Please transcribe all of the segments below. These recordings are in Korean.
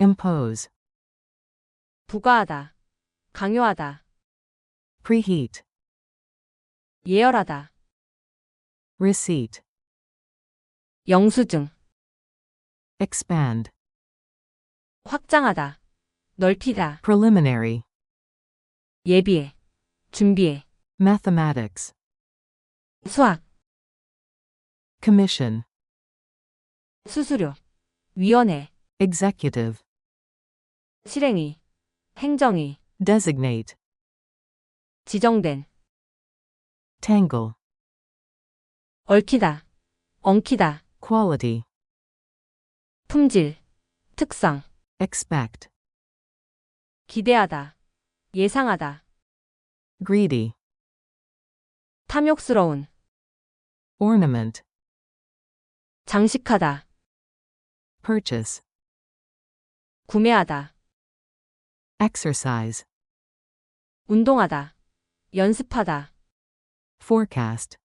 impose, 부과하다, 강요하다, preheat, 예열하다, receipt, 영수증, expand, 확장하다, 넓히다, preliminary, 예비해, 준비해, mathematics, 수학, commission, 수수료, 위원회, executive, 실행위, 행정위, designate, 지정된, tangle, 얽히다, 엉키다, quality, 품질, 특성, expect, 기대하다, 예상하다, greedy, 탐욕스러운, ornament, 장식하다, purchase, 구매하다, exercise, 운동하다, 연습하다, forecast,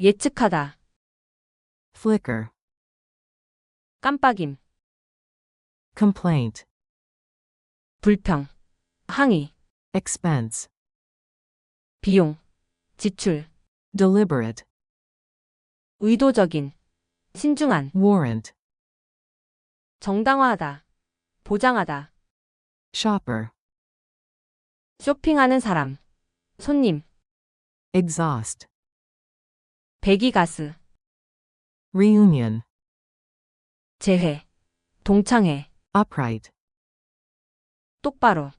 예측하다, flicker, 깜빡임, complaint, 불평, 항의, expense, 비용, 지출, deliberate, 의도적인, 신중한, warrant, 정당화하다, 보장하다, shopper, 쇼핑하는 사람, 손님, exhaust, 배기가스, reunion, 재회, 동창회, upright, 똑바로,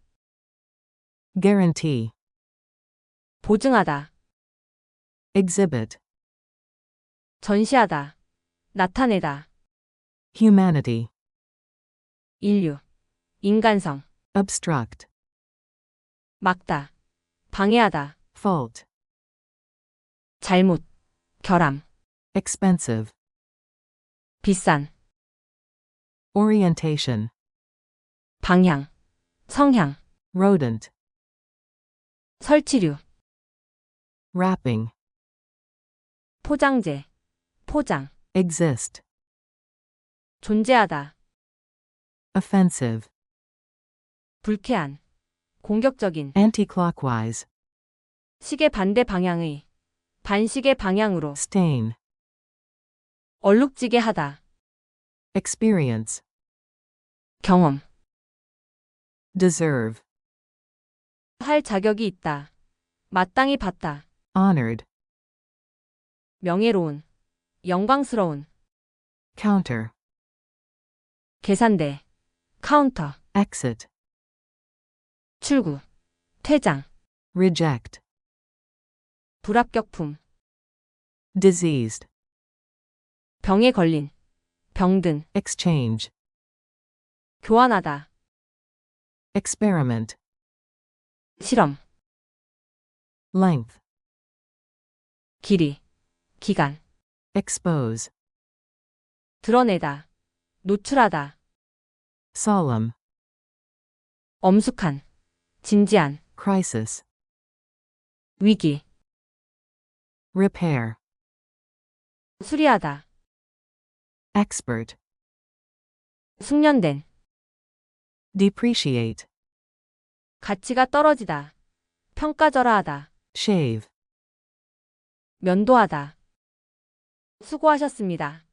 guarantee, 보증하다, exhibit, 전시하다, 나타내다, humanity, 인류, 인간성, obstruct, 막다, 방해하다, fault, 잘못, 결함, expensive, 비싼, orientation, 방향, 성향, rodent, 설치류, wrapping, 포장재, 포장, exist, 존재하다, offensive, 불쾌한, 공격적인, anti-clockwise, 시계 반대 방향의, 반시계 방향으로, stain, 얼룩지게 하다, experience, 경험, deserve, 할 자격이 있다, 마땅히 받다, honored, 명예로운, 영광스러운, counter, 계산대, 카운터, exit, 출구, 퇴장, reject, 불합격품, diseased, 병에 걸린, 병든, exchange, 교환하다, experiment, 실험, length, 길이, 기간, expose, 드러내다, 노출하다, solemn, 엄숙한, 진지한, crisis, 위기, repair, 수리하다, expert, 숙련된, depreciate, 가치가 떨어지다, 평가절하하다, shave. 면도하다. 수고하셨습니다.